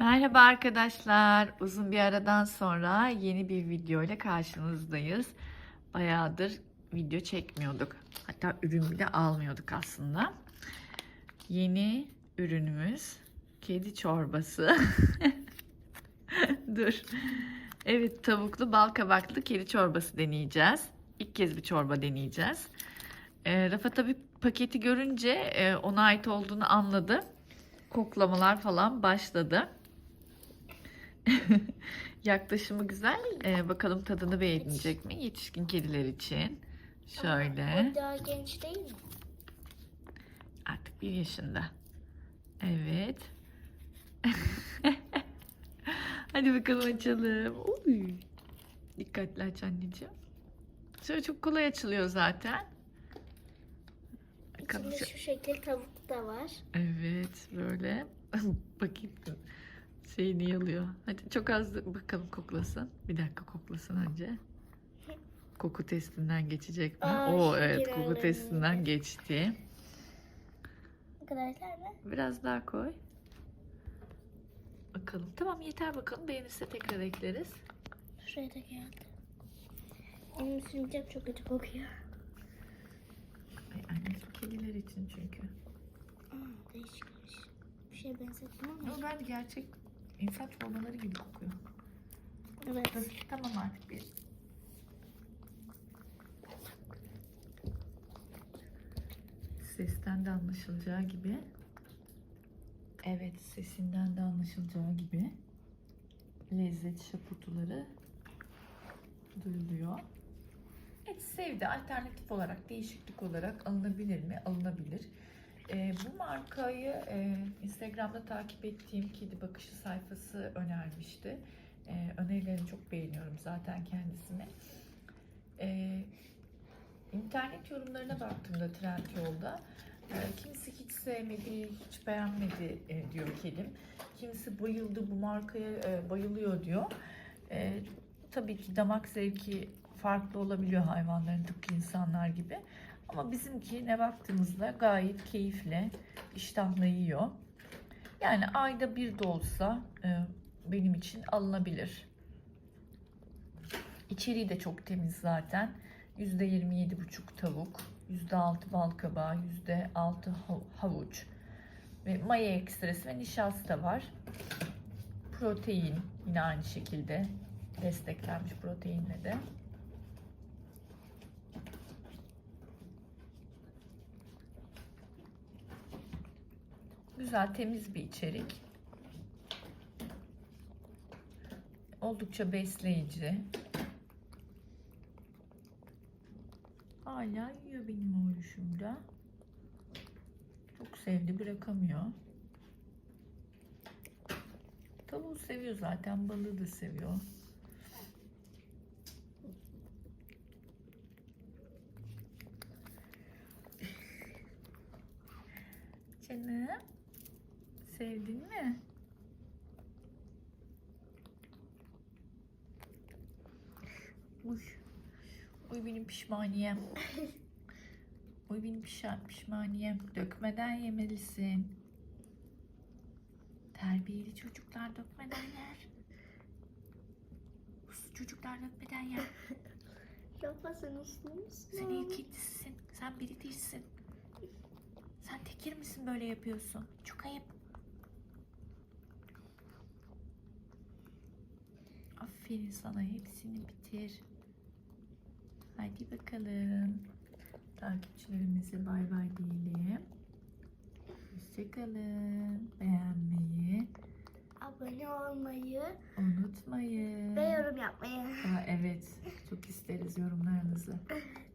Merhaba arkadaşlar. Uzun bir aradan sonra yeni bir video ile karşınızdayız. Bayağıdır video çekmiyorduk. Hatta ürün bile almıyorduk aslında. Yeni ürünümüz kedi çorbası. Dur. Evet, tavuklu bal kabaklı kedi çorbası deneyeceğiz. İlk kez bir çorba deneyeceğiz. E, Rafa tabii paketi görünce e, ona ait olduğunu anladı. Koklamalar falan başladı. Yaklaşımı güzel. Ee, bakalım tadını beğenecek mi? Yetişkin kediler için. Şöyle. O daha genç değil mi? Artık bir yaşında. Evet. Hadi bakalım açalım. Uy. Dikkatli aç anneciğim. Şöyle çok kolay açılıyor zaten. Bakalım İçinde şu şekil tavuk da var. Evet böyle. Bakayım şeyini yalıyor. Hadi çok az bakalım koklasın. Bir dakika koklasın önce. Koku testinden geçecek mi? Aa, Oo evet koku testinden geçti. Arkadaşlar ne? Biraz daha koy. Bakalım. Tamam yeter bakalım. Beğenirse tekrar ekleriz. Şuraya da geldi. Benim sincap çok kötü kokuyor. Ay, annesi kediler için çünkü. Aa, değişikmiş. Bir şeye benzettim ama. Ama ben gerçek insan çorbaları gibi kokuyor. Evet. Tamam artık bir. Sesten de anlaşılacağı gibi. Evet, sesinden de anlaşılacağı gibi. Lezzet şapurtuları duyuluyor. Evet, sevdi. Alternatif olarak, değişiklik olarak alınabilir mi? Alınabilir. Ee, bu markayı e, Instagram'da takip ettiğim kedi bakışı sayfası önermişti. Ee, önerilerini çok beğeniyorum zaten kendisine. Ee, internet yorumlarına baktığımda Trendyol'da e, kimisi hiç sevmedi, hiç beğenmedi e, diyor kedim. Kimisi bayıldı bu markaya e, bayılıyor diyor. E, tabii ki damak zevki farklı olabiliyor hayvanların tıpkı insanlar gibi. Ama bizimkine baktığımızda gayet keyifle, iştahla yiyor. Yani ayda bir de olsa e, benim için alınabilir. İçeriği de çok temiz zaten. %27,5 tavuk, %6 bal kabağı, %6 hav- havuç ve maya ekstresi ve nişasta var. Protein yine aynı şekilde desteklenmiş proteinle de. Güzel, temiz bir içerik. Oldukça besleyici. Hala yiyor benim oğluşum da. Çok sevdi, bırakamıyor. Tavuğu seviyor zaten, balığı da seviyor. Canım, sevdin mi? Uy, uy benim pişmaniyem. Uy benim pişa- pişmaniyem. Dökmeden yemelisin. Terbiyeli çocuklar dökmeden yer. Uslu çocuklar dökmeden yer. Yapma sen uslu Sen ev kedisisin. Sen biri değilsin. Sen tekir misin böyle yapıyorsun? Çok ayıp. Aferin sana hepsini bitir. Haydi bakalım. Takipçilerimize bay bay diyelim. Hoşçakalın. Beğenmeyi. Abone olmayı. Unutmayı. Ve yorum yapmayı. Ha, evet. Çok isteriz yorumlarınızı.